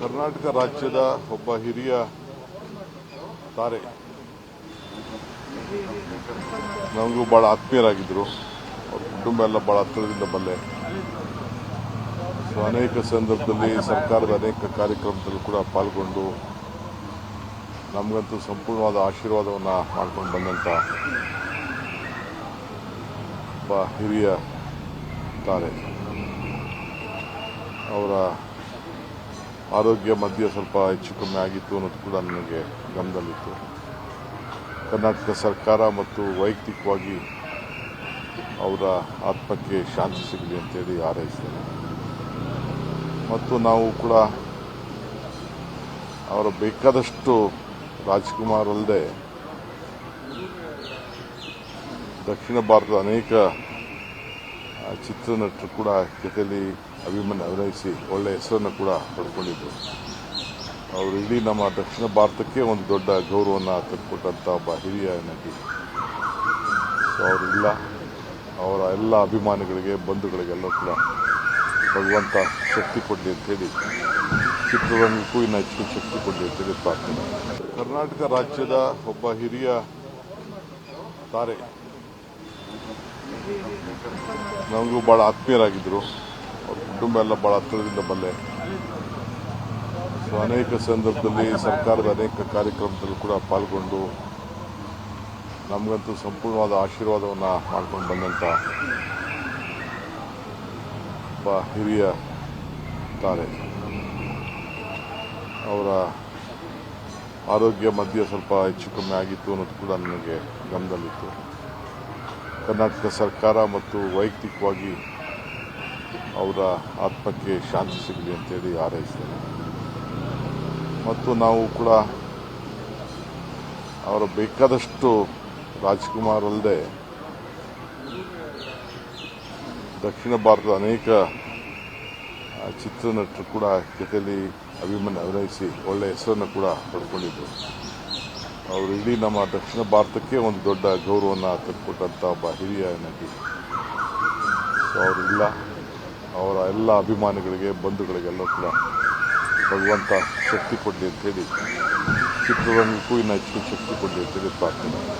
ಕರ್ನಾಟಕ ರಾಜ್ಯದ ಒಬ್ಬ ಹಿರಿಯ ತಾರೆ. ನಮಗೂ ಭಾಳ ಆತ್ಮೀಯರಾಗಿದ್ದರು. ಅವ್ರ ಕುಟುಂಬ ಎಲ್ಲ ಭಾಳ ಹತ್ತಿರದಿಂದ ಬಲ್ಲೆ ಸೊ, ಅನೇಕ ಸಂದರ್ಭದಲ್ಲಿ ಸರ್ಕಾರದ ಅನೇಕ ಕಾರ್ಯಕ್ರಮದಲ್ಲೂ ಕೂಡ ಪಾಲ್ಗೊಂಡು ನಮಗಂತೂ ಸಂಪೂರ್ಣವಾದ ಆಶೀರ್ವಾದವನ್ನು ಮಾಡ್ಕೊಂಡು ಬಂದಂಥ ಒಬ್ಬ ಹಿರಿಯ ತಾರೆ. ಅವರ ಆರೋಗ್ಯ ಮಧ್ಯೆ ಸ್ವಲ್ಪ ಹೆಚ್ಚು ಕಮ್ಮಿ ಆಗಿತ್ತು ಅನ್ನೋದು ಕೂಡ ನನಗೆ ಗಮನದಲ್ಲಿತ್ತು. ಕರ್ನಾಟಕ ಸರ್ಕಾರ ಮತ್ತು ವೈಯಕ್ತಿಕವಾಗಿ ಅವರ ಆತ್ಮಕ್ಕೆ ಶಾಂತಿ ಸಿಗಲಿ ಅಂತೇಳಿ ಹಾರೈಸ್ತೇನೆ. ಮತ್ತು ನಾವು ಕೂಡ ಅವರ ಬೇಕಾದಷ್ಟು ರಾಜ್ಕುಮಾರ್ ಅಲ್ಲದೆ ದಕ್ಷಿಣ ಭಾರತದ ಅನೇಕ ಆ, ಚಿತ್ರನಟರು ಕೂಡ ಜೊತೆಯಲ್ಲಿ ಅಭಿಮಾನಿ ಅಭಿನಯಿಸಿ ಒಳ್ಳೆಯ ಹೆಸರನ್ನು ಕೂಡ ಪಡ್ಕೊಂಡಿದ್ದರು. ಅವರು ಇಡೀ ನಮ್ಮ ದಕ್ಷಿಣ ಭಾರತಕ್ಕೆ ಒಂದು ದೊಡ್ಡ ಗೌರವವನ್ನು ತಂದುಕೊಟ್ಟಂಥ ಒಬ್ಬ ಹಿರಿಯ ನಟಿ. ಸೊ ಅವರಿಲ್ಲ. ಅವರ ಎಲ್ಲ ಅಭಿಮಾನಿಗಳಿಗೆ ಬಂಧುಗಳಿಗೆಲ್ಲ ಕೂಡ ಭಗವಂತ ಶಕ್ತಿ ಕೊಡಲಿ ಅಂತೇಳಿ ಚಿತ್ರರಂಗಕ್ಕೂ ಇನ್ನು ಹೆಚ್ಚಿನ ಶಕ್ತಿ ಕೊಡಲಿ ಅಂತೇಳಿ ಪ್ರಾರ್ಥನೆ. ಕರ್ನಾಟಕ ರಾಜ್ಯದ ಒಬ್ಬ ಹಿರಿಯ ತಾರೆ. ನಮಗೂ ಭಾಳ ಆತ್ಮೀಯರಾಗಿದ್ದರು ಅವ್ರ ಕುಟುಂಬ ಎಲ್ಲ ಭಾಳ ಹತ್ತಿರದಿಂದ ಬಲ್ಲೆ ಸೊ ಅನೇಕ ಸಂದರ್ಭದಲ್ಲಿ ಸರ್ಕಾರದ ಅನೇಕ ಕಾರ್ಯಕ್ರಮದಲ್ಲೂ ಕೂಡ ಪಾಲ್ಗೊಂಡು ನಮಗಂತೂ ಸಂಪೂರ್ಣವಾದ ಆಶೀರ್ವಾದವನ್ನು ಮಾಡ್ಕೊಂಡು ಬಂದಂಥ ಒಬ್ಬ ಹಿರಿಯ ತಾರೆ. ಅವರ ಆರೋಗ್ಯ ಮಧ್ಯೆ ಸ್ವಲ್ಪ ಹೆಚ್ಚು ಕಮ್ಮಿ ಆಗಿತ್ತು ಅನ್ನೋದು ಕೂಡ ನನಗೆ ಗಮನದಲ್ಲಿತ್ತು. ಕರ್ನಾಟಕ ಸರ್ಕಾರ ಮತ್ತು ವೈಯಕ್ತಿಕವಾಗಿ ಅವರ ಆತ್ಮಕ್ಕೆ ಶಾಂತಿ ಸಿಗಲಿ ಅಂತೇಳಿ ಹಾರೈಸ್ತೇನೆ. ಮತ್ತು ನಾವು ಕೂಡ ಅವರ ಬೇಕಾದಷ್ಟು ರಾಜ್ಕುಮಾರ್ ಅಲ್ಲದೆ ದಕ್ಷಿಣ ಭಾರತದ ಅನೇಕ ಚಿತ್ರನಟರು ಕೂಡ ಜೊತೆಯಲ್ಲಿ ಅಭಿಮಾನಿ ಅಭಿನಯಿಸಿ ಒಳ್ಳೆಯ ಹೆಸರನ್ನು ಕೂಡ ಪಡ್ಕೊಂಡಿದ್ದರು ಅವರು ಇಡೀ ನಮ್ಮ ದಕ್ಷಿಣ ಭಾರತಕ್ಕೆ ಒಂದು ದೊಡ್ಡ ಗೌರವವನ್ನು ತಂದುಕೊಟ್ಟಂಥ ಒಬ್ಬ ಹಿರಿಯ ನಟಿ. ಸೊ ಅವರಿಲ್ಲ. ಅವರ ಎಲ್ಲ ಅಭಿಮಾನಿಗಳಿಗೆ ಬಂಧುಗಳಿಗೆಲ್ಲ ಕೂಡ ಭಗವಂತ ಶಕ್ತಿ ಕೊಡಲಿ ಅಂತೇಳಿ ಚಿತ್ರರಂಗಕ್ಕೂ ಇನ್ನೂ ಹೆಚ್ಚು ಶಕ್ತಿ ಕೊಡಲಿ ಅಂತೇಳಿ ಪ್ರಾರ್ಥನೆ